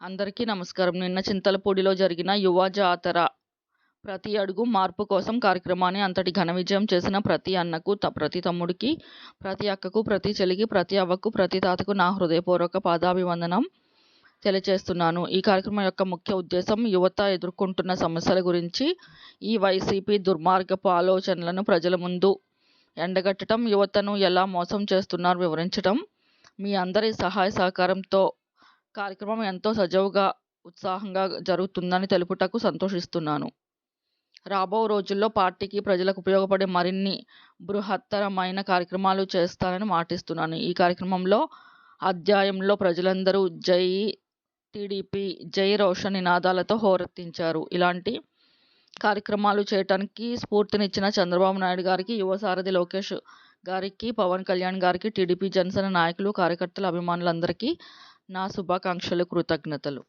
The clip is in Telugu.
అందరికీ నమస్కారం. నిన్న చింతలపూడిలో జరిగిన యువ జాతర ప్రతి అడుగు మార్పు కోసం కార్యక్రమాన్ని అంతటి ఘన విజయం చేసిన ప్రతి అన్నకు త ప్రతి తమ్ముడికి ప్రతి అక్కకు ప్రతి చెలికి ప్రతి అవ్వకు ప్రతి తాతకు నా హృదయపూర్వక పాదాభివందనం తెలియచేస్తున్నాను. ఈ కార్యక్రమం యొక్క ముఖ్య ఉద్దేశం యువత ఎదుర్కొంటున్న సమస్యల గురించి ఈ వైసీపీ దుర్మార్గపు ఆలోచనలను ప్రజల ముందు ఎండగట్టడం యువతను ఎలా మోసం చేస్తున్నారో వివరించడం మీ అందరి సహాయ సహకారంతో కార్యక్రమం ఎంతో సజావుగా ఉత్సాహంగా జరుగుతుందని తెలుపుటకు సంతోషిస్తున్నాను. రాబో రోజుల్లో పార్టీకి ప్రజలకు ఉపయోగపడే మరిన్ని బృహత్తరమైన కార్యక్రమాలు చేస్తానని మాటిస్తున్నాను. ఈ కార్యక్రమంలో అధ్యాయంలో ప్రజలందరూ జై టీడీపీ జై రోషన్ నినాదాలతో హోరెత్తించారు. ఇలాంటి కార్యక్రమాలు చేయటానికి స్ఫూర్తినిచ్చిన చంద్రబాబు నాయుడు గారికి యువ సారథి లోకేష్ గారికి పవన్ కళ్యాణ్ గారికి టీడీపీ జనసేన నాయకులు కార్యకర్తలు అభిమానులందరికీ నా శుభాకాంక్షలు కృతజ్ఞతలు.